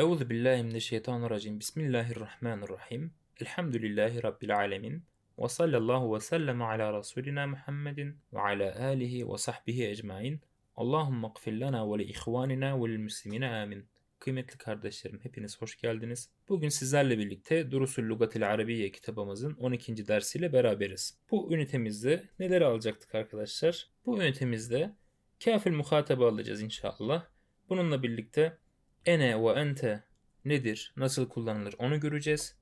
Euzu billahi mineşşeytanirracim. Bismillahirrahmanirrahim. Elhamdülillahi rabbil alamin. Ve sallallahu ve sellem ala rasulina Muhammedin ve ala alihi ve sahbihi ecmaîn. Allahumme gfir lana ve li ihvanina ve lil muslimine amin. Kıymetli kardeşlerim hepiniz hoş geldiniz. Bugün sizlerle birlikte Durusul Lugatil Arabiye kitabımızın 12. dersiyle beraberiz. Bu ünitemizde neler alacaktık arkadaşlar? Bu ünitemizde kafil muhatebe alacağız inşallah. Bununla birlikte ene ve ente nedir, nasıl kullanılır onu göreceğiz.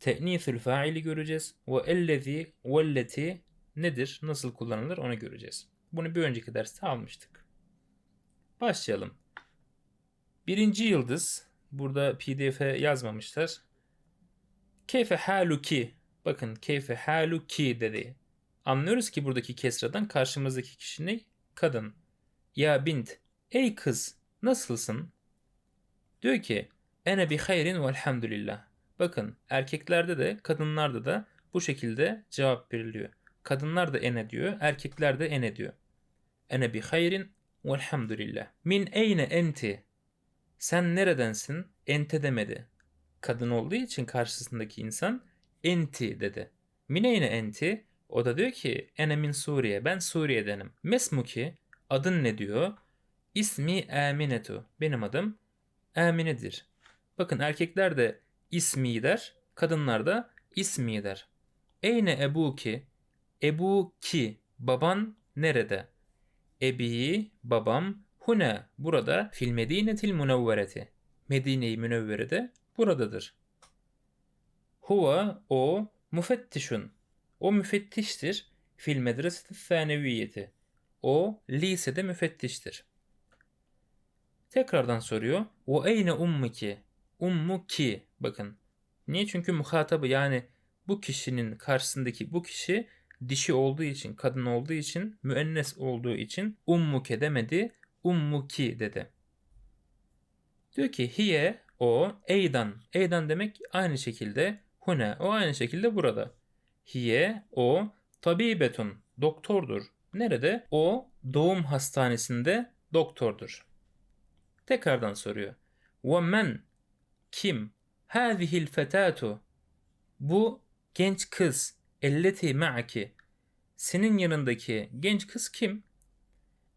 Te'nithül faili göreceğiz. Ve ellezi velleti nedir, nasıl kullanılır onu göreceğiz. Bunu bir önceki derste almıştık. Başlayalım. Birinci yıldız, burada pdf'e yazmamışlar. Keyfe haluki, bakın keyfe haluki dedi. Anlıyoruz ki buradaki kesradan karşımızdaki kişi ne? Kadın. Ya bint, ey kız nasılsın? Diyor ki ene bi hayrin velhamdülillah. Bakın erkeklerde de kadınlarda da bu şekilde cevap veriliyor. Kadınlar da ene diyor, erkekler de ene diyor. Ene bi hayrin velhamdülillah. Min eyne enti. Sen neredensin? Ente demedi. Kadın olduğu için karşısındaki insan enti dedi. Min eyne enti? O da diyor ki ene min Suriye. Ben Suriye'denim. Mesmuki adın ne diyor? İsmi Aminetu. Benim adım Amine'dir. Bakın erkekler de ismi der, kadınlar da ismi der. Eyne ebuki? Ebu ki, baban nerede? Ebi, babam, hune, burada fil medinetil münevvereti. Medine-i Münevvere'de buradadır. Huve, o, müfettişun. O müfettiştir. Fil medreseti thaneviyeti. O lisede müfettiştir. Tekrardan soruyor. Ve eyne ummuki? Ummuki. Bakın. Niye? Çünkü muhatabı yani bu kişinin karşısındaki bu kişi dişi olduğu için, kadın olduğu için, müennes olduğu için ummuke demedi, ummuki dedi. Diyor ki hiye o eydan. Eydan demek aynı şekilde hune. O aynı şekilde burada. Hiye o tabibetun. Doktordur. Nerede? O doğum hastanesinde doktordur. Tekrardan soruyor. Ve men kim? Hazihil fetatu. Bu genç kız. Elleti ma'ki. Senin yanındaki genç kız kim?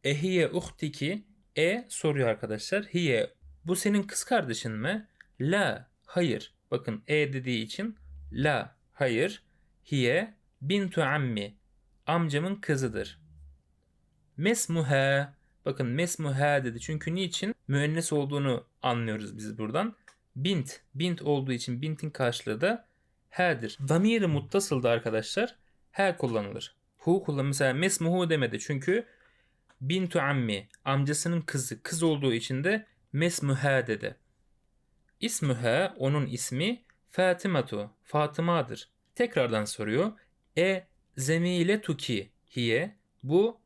Ehiye uhtiki. E soruyor arkadaşlar. Hiye. Bu senin kız kardeşin mi? La. Hayır. Bakın e dediği için la. Hayır. Hiye bintu ammi. Amcamın kızıdır. Mesmuha Bakın mesmuha dedi. Çünkü niçin? Müennes olduğunu anlıyoruz biz buradan. Bint. Bint olduğu için bintin karşılığı da he'dir. Damiri muttasılda arkadaşlar he kullanılır. Hu kullan mesela mesmuhu demedi. Çünkü bintu ammi amcasının kızı kız olduğu için de mesmuha dedi. İsmuha onun ismi Fatimatu Fatıma'dır. Tekrardan soruyor. E zemile tuki hiye bu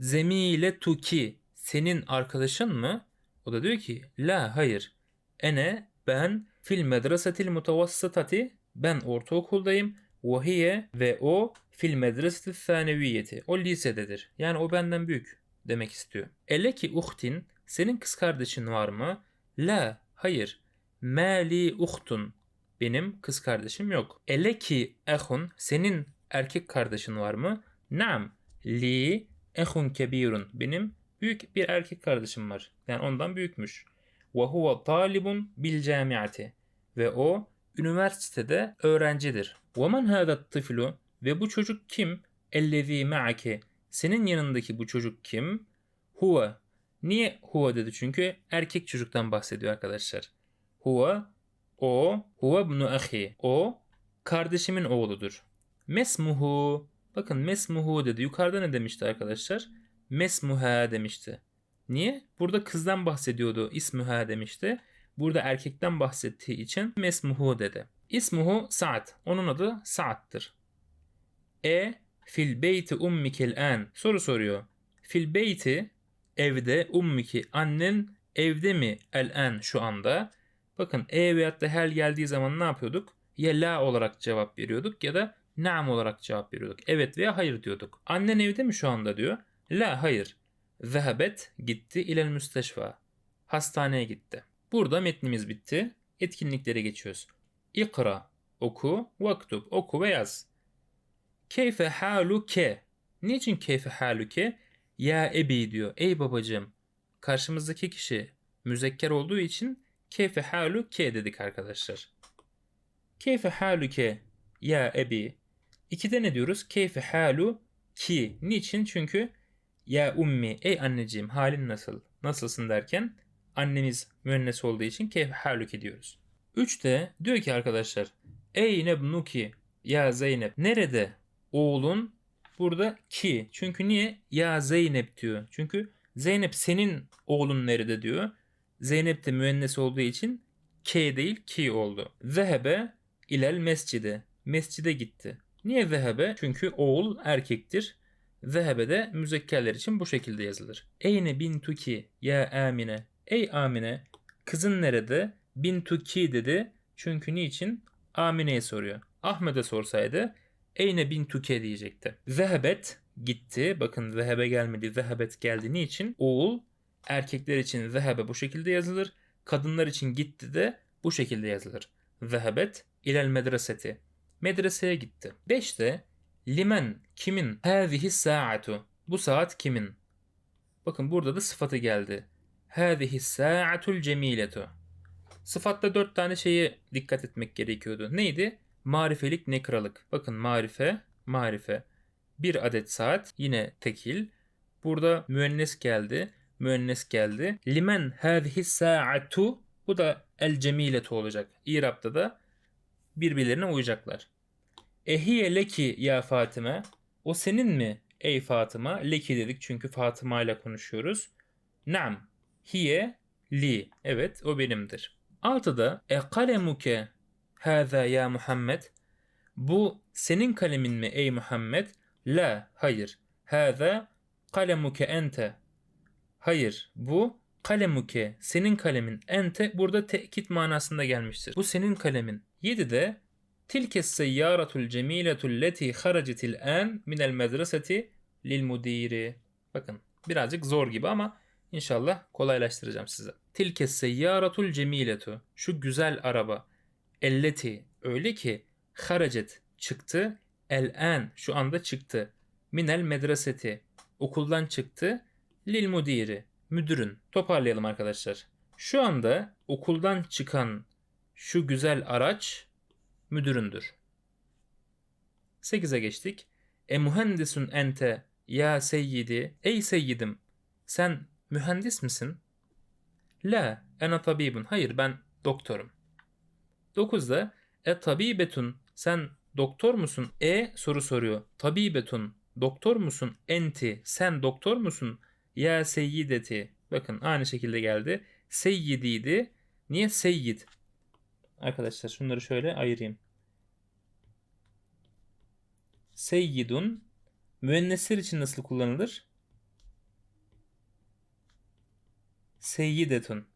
zemile tuki senin arkadaşın mı? O da diyor ki la hayır. Ene ben fil medresetil mutavassıtati ben ortaokuldayım. Vahiye ve o fil medresetil thaneviyeti. O lisededir. Yani o benden büyük demek istiyor. Ele ki uhtin senin kız kardeşin var mı? La hayır. Mali uhtun benim kız kardeşim yok. Ele ki ehun senin erkek kardeşin var mı? Naam. Li ehun kebirun. Benim büyük bir erkek kardeşim var. Yani ondan büyükmüş. Ve huve talibun bil camiati. Ve o üniversitede öğrencidir. Ve men tıflu. Ve bu çocuk kim? Ellezî ma'ake. Senin yanındaki bu çocuk kim? Huve. Niye huve dedi? Çünkü erkek çocuktan bahsediyor arkadaşlar. Huve o huve ibnu ahi. O kardeşimin oğludur. Mesmuhu. Bakın mesmuhu dedi. Yukarıda ne demişti arkadaşlar? Mesmuha demişti. Niye? Burada kızdan bahsediyordu. İsmuha demişti. Burada erkekten bahsettiği için mesmuhu dedi. İsmuhu Sa'd. Onun adı Sa'd'tır. E fil beyti ummikel an. Soru soruyor. Fil beyti evde ummiki annen evde mi el an şu anda? Bakın e veyahut da hel geldiği zaman ne yapıyorduk? Ya la olarak cevap veriyorduk ya da naam olarak cevap veriyorduk. Evet veya hayır diyorduk. Annen evde mi şu anda diyor. La hayır. Zehebet gitti ilel müsteşfa. Hastaneye gitti. Burada metnimiz bitti. Etkinliklere geçiyoruz. İkra, oku, vaktub, oku ve yaz. Keyfe haluke. Niçin keyfe haluke? Ya ebi diyor. Ey babacığım. Karşımızdaki kişi müzekker olduğu için keyfe haluke dedik arkadaşlar. Keyfe haluke ya ebi. İkide ne diyoruz? Keyfe halu ki. Niçin? Çünkü ya ummi. Ey anneciğim halin nasıl? Nasılsın derken annemiz müennes olduğu için keyfe haluke diyoruz. Üçte diyor ki arkadaşlar Ey nebnuki ya Zeynep. Nerede oğlun? Burada ki. Çünkü niye? Ya Zeynep diyor. Çünkü Zeynep senin oğlun nerede diyor. Zeynep de müennes olduğu için K değil ki oldu. Zehebe ilel mescide. Mescide gitti. Niye zehebe? Çünkü oğul erkektir. Zehebe de müzekkerler için bu şekilde yazılır. Eyne bintuki ya Amine. Ey Amine kızın nerede? Bintuki dedi. Çünkü niçin? Amine'ye soruyor. Ahmet'e sorsaydı Eyne bintuke diyecekti. Zehebet gitti. Bakın zehebe gelmedi. Zehebet geldi. Niçin? Oğul erkekler için zehebe bu şekilde yazılır. Kadınlar için gitti de bu şekilde yazılır. Zehebet ilel medreseti. Medreseye gitti. 5'te limen kimin? Hâzihi sa'atu. Bu saat kimin? Bakın burada da sıfatı geldi. Hâzihi sa'atul cemiletu. Sıfatta dört tane şeye dikkat etmek gerekiyordu. Neydi? Marifelik, nekralık. Bakın marife, marife. Bir adet saat yine tekil. Burada müennes geldi. Müennes geldi. Limen hâzihi sa'atu. Bu da el cemiletu olacak. İrab'da da birbirlerine uyacaklar. Ehiye leki ya Fatime. O senin mi ey Fatıma? Leki dedik çünkü Fatıma ile konuşuyoruz. Nam. Hiye li. Evet o benimdir. Altıda e kalemuke hâzâ ya Muhammed. Bu senin kalemin mi ey Muhammed? La. Hayır. Hâzâ kalemuke ente. Hayır. Bu kalemuke. Senin kalemin. Ente burada tekit manasında gelmiştir. Bu senin kalemin. 7'de Tilke seyyaratul cemiletul leti haracetil an minel medreseti lil mudiri. Bakın birazcık zor gibi ama inşallah kolaylaştıracağım size. Tilke seyyaratul cemiletu. Şu güzel araba. Elleti. Öyle ki haracet çıktı. El an şu anda çıktı. Minel medreseti. Okuldan çıktı. Lil mudiri. Müdürün. Toparlayalım arkadaşlar. Şu anda okuldan çıkan şu güzel araç müdüründür. 8'e geçtik. E mühendisun ente ya seyyidi. Ey seyyidim sen mühendis misin? La ene tabibun. Hayır ben doktorum. 9'da e tabibetun sen doktor musun? E soru soruyor. Tabibetun doktor musun? Enti sen doktor musun? Ya seyyideti. Bakın aynı şekilde geldi. Seyyidiydi. Niye seyyid? Arkadaşlar şunları şöyle ayırayım. Seyyidun müennesler için nasıl kullanılır? Seyyidetun.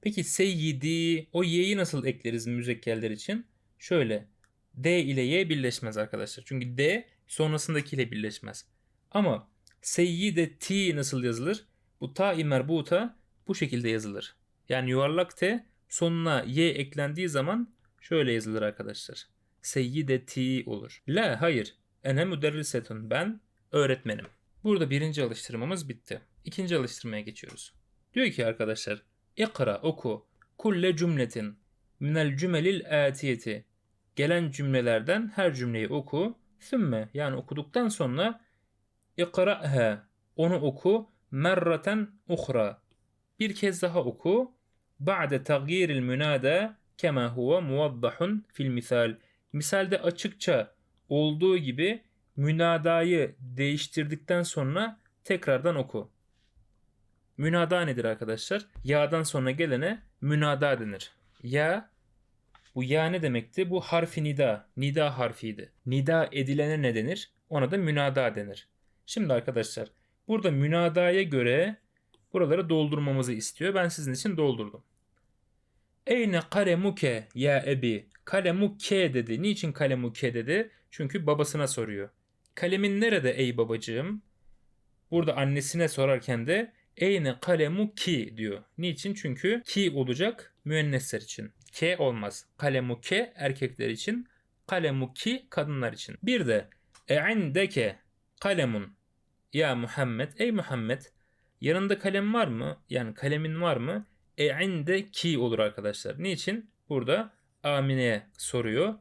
Peki seyyidi o y'yi nasıl ekleriz müzekkerler için? Şöyle D ile Y birleşmez arkadaşlar. Çünkü D sonrasındakiyle birleşmez. Ama seyyideti nasıl yazılır? Bu ta-i merbuta bu şekilde yazılır. Yani yuvarlak T sonuna Y eklendiği zaman şöyle yazılır arkadaşlar. Seyyideti olur. La hayır. Ene müderrisetun. Ben öğretmenim. Burada birinci alıştırmamız bitti. İkinci alıştırmaya geçiyoruz. Diyor ki arkadaşlar. İkra oku. Kulle cümletin. Minel cümelil atiyeti. Gelen cümlelerden her cümleyi oku. Sümme yani okuduktan sonra ikra'ha. Onu oku. Merraten uhra. Bir kez daha oku. Ba'de tagyiril münada kema huve muvaddahun fil misal. Misalde açıkça olduğu gibi münadayı değiştirdikten sonra tekrardan oku. Münada nedir arkadaşlar? Ya'dan sonra gelene münada denir. Ya bu ya ne demekti? Bu harfi nida. Nida harfiydi. Nida edilene ne denir? Ona da münada denir. Şimdi arkadaşlar burada münadaya göre buraları doldurmamızı istiyor. Ben sizin için doldurdum. Eyne kalemuke ya ebi. Kalemuke dedi. Niçin kalemuke dedi? Çünkü babasına soruyor. Kalemin nerede ey babacığım? Burada annesine sorarken de eyne kalemu ki diyor. Niçin? Çünkü ki olacak müennesler için. K olmaz. Kalemu ke erkekler için. Kalemu ki kadınlar için. Bir de e'indeke kalemun ya Muhammed ey Muhammed yanında kalem var mı? Yani kalemin var mı? E'inde ki olur arkadaşlar. Niçin? Burada Amine'ye soruyor.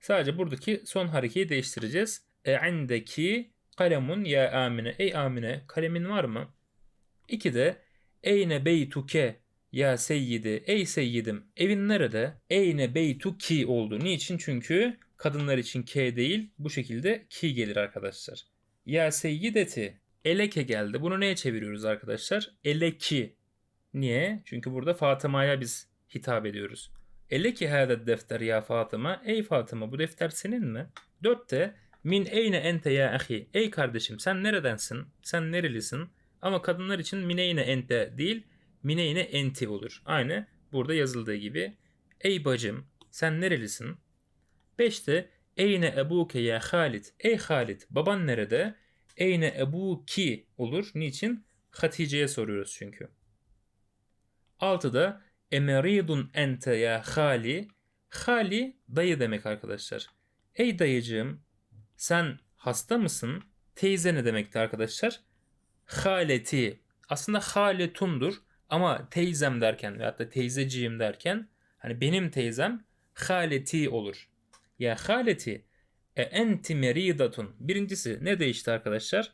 Sadece buradaki son harekeyi değiştireceğiz. E'indeki kalemun ya Amine. Ey Amine kalemin var mı? İki de Eyne beytuke ya seyyidi. Ey seyyidim. Evin nerede? Eyne beytuki oldu. Niçin? Çünkü kadınlar için K değil bu şekilde ki gelir arkadaşlar. Ya seyyideti. Eleke geldi. Bunu neye çeviriyoruz arkadaşlar? Eleki. Niye? Çünkü burada Fatıma'ya biz hitap ediyoruz. Eleki hâde defter ya Fatıma. Ey Fatıma bu defter senin mi? Dörtte min eyne ente ya ahi. Ey kardeşim sen neredensin? Sen nerelisin? Ama kadınlar için mineyne ente değil mineyne enti olur. Aynı burada yazıldığı gibi. Ey bacım sen nerelisin? Beşte eyne ebuke ya Halid. Ey Halid baban nerede? Eyne ebuki olur. Niçin? Hatice'ye soruyoruz çünkü. Altıda emeridun ente ya hali. Hali dayı demek arkadaşlar. Ey dayıcığım sen hasta mısın? Teyze ne demekti arkadaşlar? Haleti. Aslında haletumdur ama teyzem derken veyahut da teyzeciğim derken hani benim teyzem haleti olur. Ya haleti e enti meridatun. Birincisi ne değişti arkadaşlar?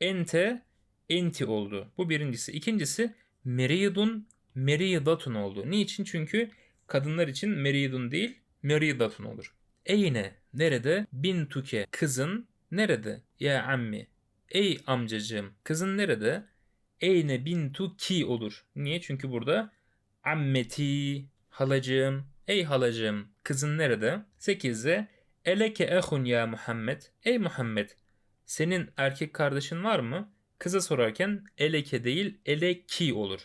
Ente enti oldu. Bu birincisi. İkincisi meridun meridatun oldu. Niçin? Çünkü kadınlar için meridun değil meridatun olur. Eyne nerede? Bintuke kızın nerede? Ya ammi. Ey amcacığım kızın nerede? Eyne bintu ki olur. Niye? Çünkü burada ammeti halacığım. Ey halacığım kızın nerede? 8'de eleke ehun ya Muhammed. Ey Muhammed senin erkek kardeşin var mı? Kıza sorarken eleke değil eleki olur.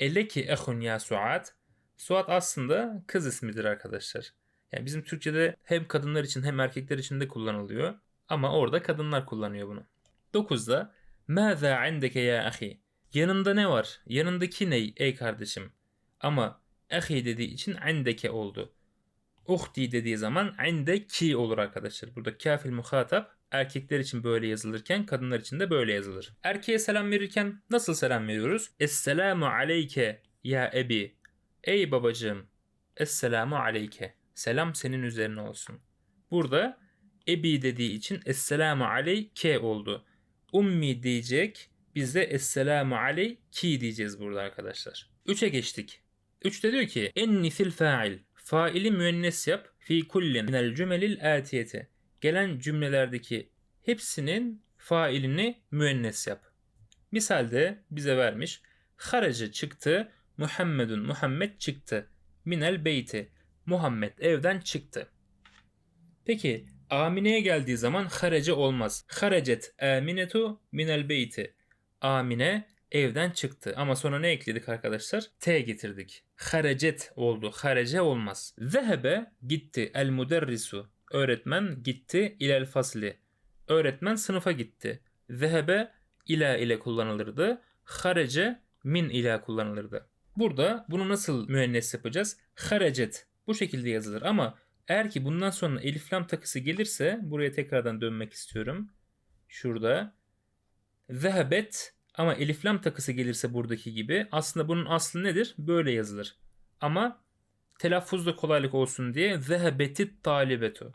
Eleki ehun ya Suat. Suat aslında kız ismidir arkadaşlar. Yani bizim Türkçe'de hem kadınlar için hem erkekler için de kullanılıyor. Ama orada kadınlar kullanıyor bunu. 9'da Mâzâ indeke ya ahi. Yanında ne var? Yanındaki ne ey kardeşim? Ama ahi dediği için indeke oldu. Uhti dediği zaman indeki olur arkadaşlar. Burada kafil muhatap erkekler için böyle yazılırken kadınlar için de böyle yazılır. Erkeğe selam verirken nasıl selam veriyoruz? Esselamu aleyke ya ebi. Ey babacığım. Esselamu aleyke. Selam senin üzerine olsun. Burada ebi dediği için esselamu aleyke oldu. Ummi diyecek. Biz de esselamu aleyki diyeceğiz burada arkadaşlar. 3'e geçtik. 3'te diyor ki enni fil fa'il. Faili müennes yap fi kullin minel cümelil atiyeti. Gelen cümlelerdeki hepsinin failini müennes yap. Misalde bize vermiş. Haracı çıktı. Muhammedun Muhammed çıktı. Minel beyti. Muhammed evden çıktı. Peki Amine'ye geldiği zaman harece olmaz. Harecet aminetu minel beyti. Amine evden çıktı. Ama sonra ne ekledik arkadaşlar? T getirdik. Harecet oldu. Harece olmaz. Zehebe gitti. El müderrisu. Öğretmen gitti. İlel fasli. Öğretmen sınıfa gitti. Zehebe ila ile kullanılırdı. Harece min ila kullanılırdı. Burada bunu nasıl müennes yapacağız? Harecet. Bu şekilde yazılır ama eğer ki bundan sonra elif lam takısı gelirse buraya tekrardan dönmek istiyorum. Şurada. Zehebet ama elif lam takısı gelirse buradaki gibi aslında bunun aslı nedir? Böyle yazılır. Ama telaffuzda kolaylık olsun diye zehebetit talibetu.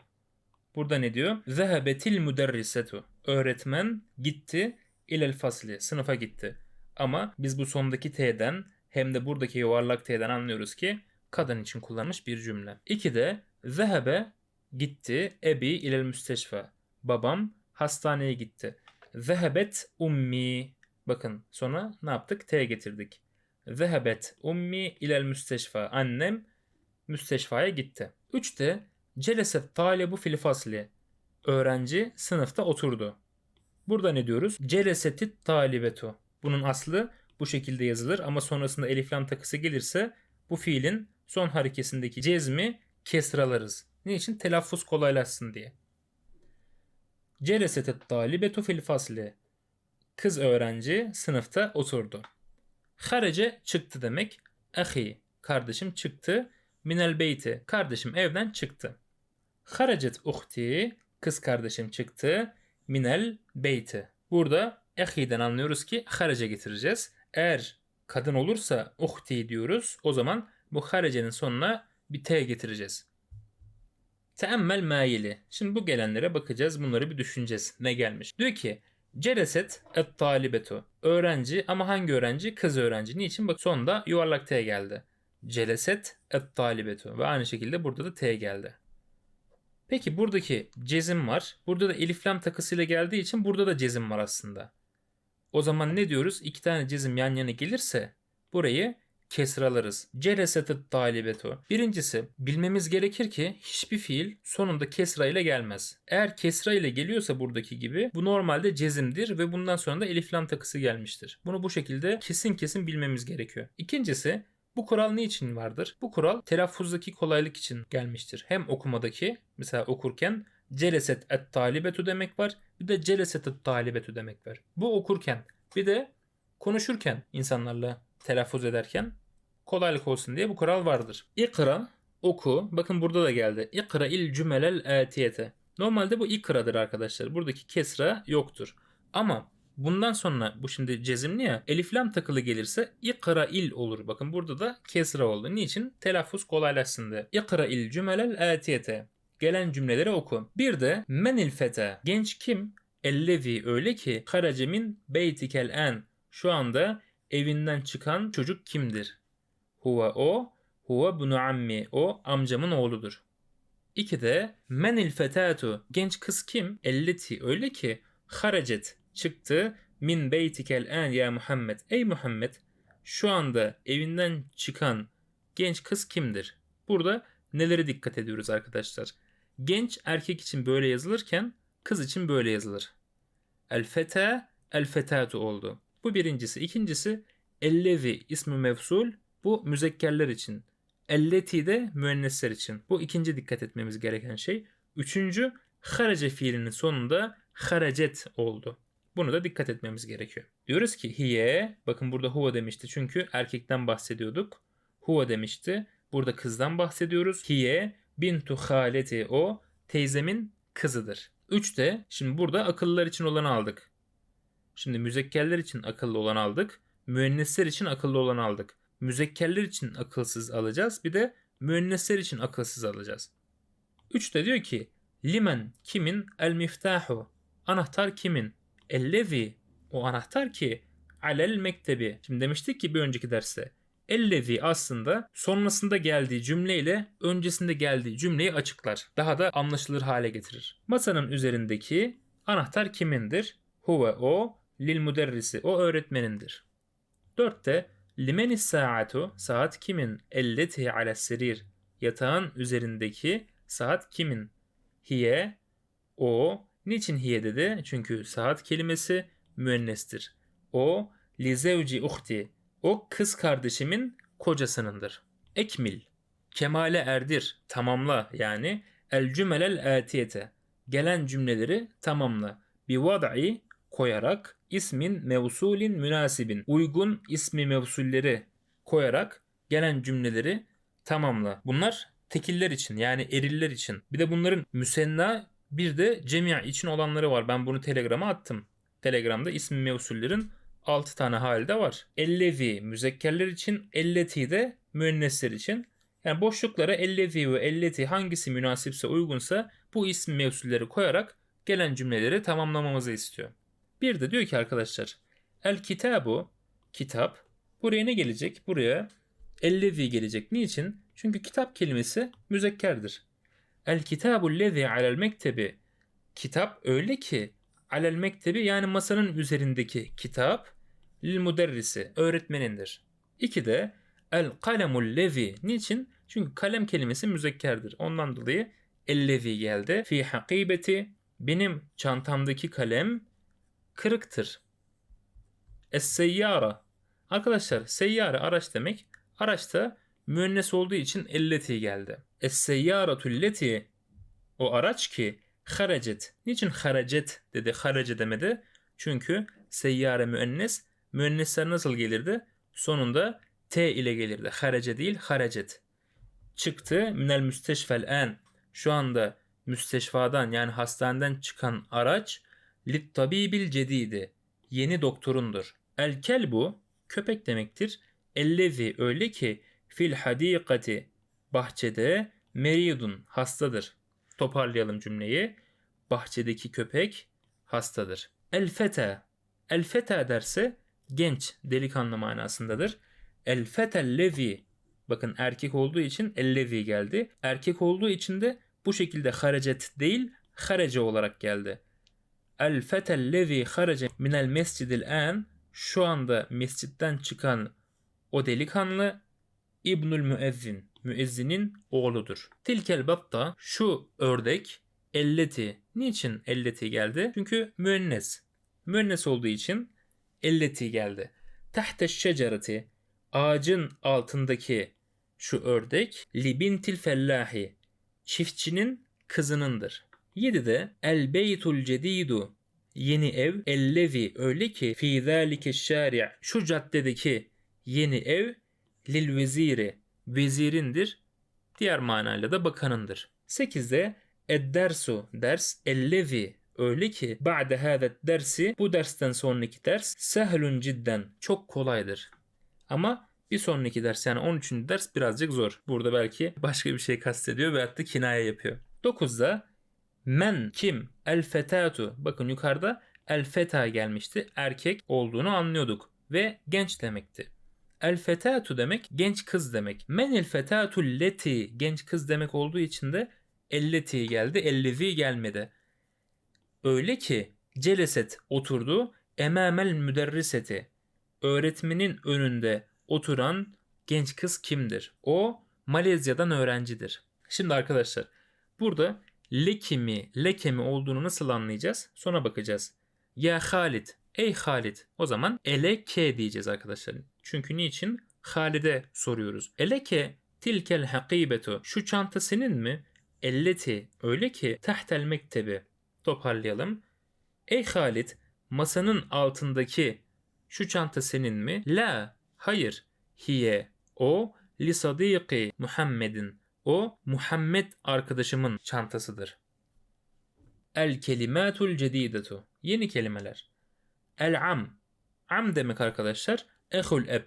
Burada ne diyor? Zehebetil müderrisetu. Öğretmen gitti ilel fasli. Sınıfa gitti. Ama biz bu sondaki T'den hem de buradaki yuvarlak T'den anlıyoruz ki kadın için kullanmış bir cümle. İki de Zehebe gitti ebi ilel müsteşfa. Babam hastaneye gitti. Zehebet ummi. Bakın sonra ne yaptık? T getirdik. Zehebet ummi ilel müsteşfa. Annem müsteşfaya gitti. Üçte celeset talebu fil fasli. Öğrenci sınıfta oturdu. Burada ne diyoruz? Celesetit talibetu. Bunun aslı bu şekilde yazılır ama sonrasında eliflam takısı gelirse bu fiilin son harekesindeki cezmi kesralarız. Niçin? Telaffuz kolaylaşsın diye. Celesetet talibetu fil fasli. Kız öğrenci sınıfta oturdu. Harece çıktı demek. Ahi kardeşim çıktı. Minel beyti kardeşim evden çıktı. Haracet uhti kız kardeşim çıktı. Minel beyti. Burada ehiden anlıyoruz ki haraca getireceğiz. Eğer kadın olursa uhti diyoruz. O zaman bu haracenin sonuna bir t getireceğiz. Teemmel maili. Şimdi bu gelenlere bakacağız. Bunları bir düşüneceğiz. Ne gelmiş? Diyor ki Cereset et talibetu. Öğrenci ama hangi öğrenci? Kız öğrenci. Niçin? Bak sonunda yuvarlak T geldi. Celeset et talibetu. Ve aynı şekilde burada da T geldi. Peki buradaki cezim var. Burada da elif lam takısıyla geldiği için burada da cezim var aslında. O zaman ne diyoruz? İki tane cezim yan yana gelirse burayı kesralarız. Ceresetet talibetu. Birincisi bilmemiz gerekir ki hiçbir fiil sonunda kesra ile gelmez. Eğer kesra ile geliyorsa buradaki gibi bu normalde cezimdir ve bundan sonra da elif lam takısı gelmiştir. Bunu bu şekilde kesin kesin bilmemiz gerekiyor. İkincisi bu kural ne için vardır? Bu kural telaffuzdaki kolaylık için gelmiştir. Hem okumadaki mesela okurken celeset et talibetu demek var. Bir de celeset et talibetu demek var. Bu okurken bir de konuşurken insanlarla telaffuz ederken kolaylık olsun diye bu kural vardır. İkra oku. Bakın burada da geldi. İkra il cümelel atiyete. Normalde bu ikra'dır arkadaşlar. Buradaki kesra yoktur. Ama bundan sonra bu şimdi cezimli ya elif lam takılı gelirse ikra il olur. Bakın burada da kesra oldu. Niçin? Telaffuz kolaylaşsın diye. İkra il cümelel atiyete. Gelen cümleleri oku. Bir de menil fete. Genç kim? Ellevi öyle ki karacemin beytikel en. Şu anda evinden çıkan çocuk kimdir? Huve o, huve bunu ammi. O amcamın oğludur. İki de menil fetatu. Genç kız kim? Elleti öyle ki haracet çıktı min beytikel en ya Muhammed. Ey Muhammed şu anda evinden çıkan genç kız kimdir? Burada nelere dikkat ediyoruz arkadaşlar? Genç erkek için böyle yazılırken kız için böyle yazılır. El feta el fetatu oldu. Bu birincisi. İkincisi ellevi ismi mevsul bu müzekkerler için. Elleti de müennesler için. Bu ikinci dikkat etmemiz gereken şey. Üçüncü harace fiilinin sonunda haracet oldu. Bunu da dikkat etmemiz gerekiyor. Diyoruz ki hiye, bakın burada huva demişti çünkü erkekten bahsediyorduk. Huva demişti. Burada kızdan bahsediyoruz. Hiye bintu haleti o teyzemin kızıdır. Üç de şimdi burada akıllılar için olanı aldık. Şimdi müzekkerler için akıllı olan aldık. Müennesler için akıllı olan aldık. Müzekkerler için akılsız alacağız. Bir de müennesler için akılsız alacağız. Üç de diyor ki limen kimin el miftahu anahtar kimin ellevi o anahtar ki alel mektebi. Şimdi demiştik ki bir önceki derste ellevi aslında sonrasında geldiği cümleyle öncesinde geldiği cümleyi açıklar. Daha da anlaşılır hale getirir. Masanın üzerindeki anahtar kimindir? Huve o, lil müderrisi o öğretmenindir. Dörtte limenis saatu saat kimin? Elleti ala serir yatağın üzerindeki saat kimin? Hiye o niçin hiye dedi? Çünkü saat kelimesi müennestir. O li zevci uhti o kız kardeşimin kocasınındır. Ekmil kemale erdir, tamamla yani el cümelel atiyete gelen cümleleri tamamla. Bi vad'i koyarak ismin mevsulin münasibin uygun ismi mevsulleri koyarak gelen cümleleri tamamla. Bunlar tekiller için yani eriller için. Bir de bunların müsenna bir de cemia için olanları var. Ben bunu Telegram'a attım. Telegram'da ismi mevsullerin 6 tane halde var. Ellevi müzekkerler için, elleti de müennesler için. Yani boşluklara ellevi ve elleti hangisi münasipse uygunsa bu isim mevsulleri koyarak gelen cümleleri tamamlamamızı istiyor. Bir de diyor ki arkadaşlar el kitabu kitap buraya ne gelecek? Buraya ellevi gelecek. Niçin? Çünkü kitap kelimesi müzekkerdir. El kitabu lezi alel mektebi kitap öyle ki alel mektebi yani masanın üzerindeki kitap lil müderrisi öğretmenindir. İki de el kalemul levi niçin? Çünkü kalem kelimesi müzekkerdir. Ondan dolayı ellevi geldi. Fi hakibeti benim çantamdaki kalem kırıktır. Es seyyara. Arkadaşlar seyyare araç demek. Araçta müennes olduğu için elleti geldi. Es seyyaratul leti o araç ki harecet. Niçin harecet dedi, harece demedi? Çünkü seyyare müennes. Müennesler nasıl gelirdi? Sonunda T ile gelirdi. Harece değil, harecet. Çıktı. Minel müsteşfel en. Şu anda müsteşfadan yani hastaneden çıkan araç lit tabibil cedidi. Yeni doktorundur. El kelbu köpek demektir. Ellevi öyle ki fil hadikati bahçede meridun hastadır. Toparlayalım cümleyi. Bahçedeki köpek hastadır. El fete. El fete derse genç, delikanlı manasındadır. El fetellevi bakın erkek olduğu için ellevi geldi. Erkek olduğu için de bu şekilde harecet değil harece olarak geldi. El fetellevi harece minel mescidil an şu anda mescitten çıkan o delikanlı İbnül Müezzin, müezzinin oğludur. Tilkel batta şu ördek elleti. Niçin elleti geldi? Çünkü müennes. Müennes olduğu için elleti geldi. Tahte şecereti ağacın altındaki şu ördek libintil fellahi çiftçinin kızınındır. 7'de el beytul cedidu yeni ev ellevi öyle ki fi zalike şari' şu caddedeki yeni ev lil veziri vezirindir. Diğer manayla da bakanındır. 8'de eddersu ders ellevi öyle ki ba'de hâdet dersi bu dersten sonraki ders sehlun cidden çok kolaydır. Ama bir sonraki ders yani 13. ders birazcık zor. Burada belki başka bir şey kastediyor veyahut da kinaye yapıyor. 9'da men kim el fetatu bakın yukarıda el feta gelmişti. Erkek olduğunu anlıyorduk ve genç demekti. El fetatu demek genç kız demek. Men el fetatu leti genç kız demek olduğu için de elleti geldi. Ellevi gelmedi. Öyle ki celeset oturdu emamel müderriseti. Öğretmenin önünde oturan genç kız kimdir? O Malezya'dan öğrencidir. Şimdi arkadaşlar burada leki mi, leke mi olduğunu nasıl anlayacağız? Sonra bakacağız. Ya Halit, ey Halit. O zaman eleke diyeceğiz arkadaşlar. Çünkü niçin? Halid'e soruyoruz. Eleke tilkel hakibetu. Şu çanta senin mi? Elleti. Öyle ki tahtel mektebi. Toparlayalım. Ey Halit, masanın altındaki şu çanta senin mi? La. Hayır. Hiye. O li sadiki Muhammedin. O Muhammed arkadaşımın çantasıdır. El kelimatul cedidetu. Yeni kelimeler. El am. Am demek arkadaşlar ehul eb.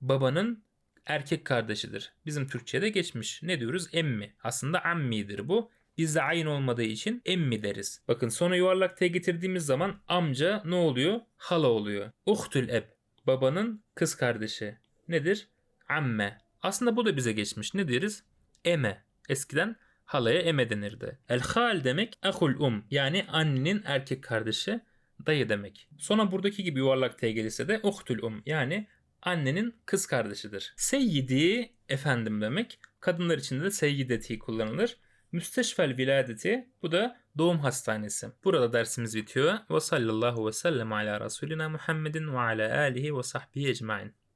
Babanın erkek kardeşidir. Bizim Türkçe'de geçmiş. Ne diyoruz? Emmi. Aslında ammidir bu. Bizde ayin olmadığı için emmi deriz. Bakın sonra yuvarlak T getirdiğimiz zaman amca ne oluyor? Hala oluyor. Uhtül eb. Babanın kız kardeşi. Nedir? Amme. Aslında bu da bize geçmiş. Ne deriz? Eme. Eskiden halaya eme denirdi. El hal demek ahul um yani annenin erkek kardeşi dayı demek. Sonra buradaki gibi yuvarlak T gelirse de uhtül um yani annenin kız kardeşidir. Seyyidi efendim demek. Kadınlar için de seyyideti kullanılır. Müsteşfel viladeti bu da doğum hastanesi. Burada dersimiz bitiyor. Ve sallallahu ve sellem ala Resulina Muhammedin ve ala alihi ve sahbihi ecmain.